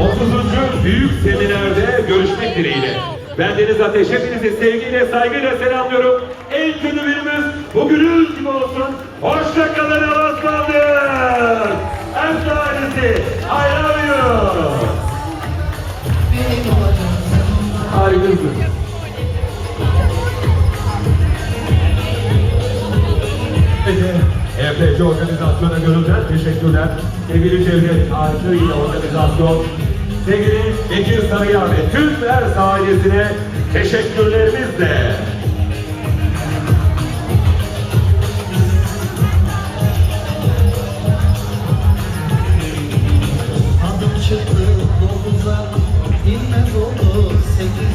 30. Büyük Seminerde görüşmek dileğiyle. Ben Deniz Ateş hepinizi sevgiyle, saygıyla selamlıyorum. En kötü günümüz bugünün gibi olsun. Hoşça kalın Avazlandır. Efsanesi ayrılıyor. Harikasın. Çerçeveci organizasyona gönülden teşekkürler. Sevgili Cevdet Arçı ile organizasyon. Sevgili Bekir Sarıyer ve tüm Mers ailesine teşekkürlerimizle. Adım çıktı dokuza, inmez oldu sekiz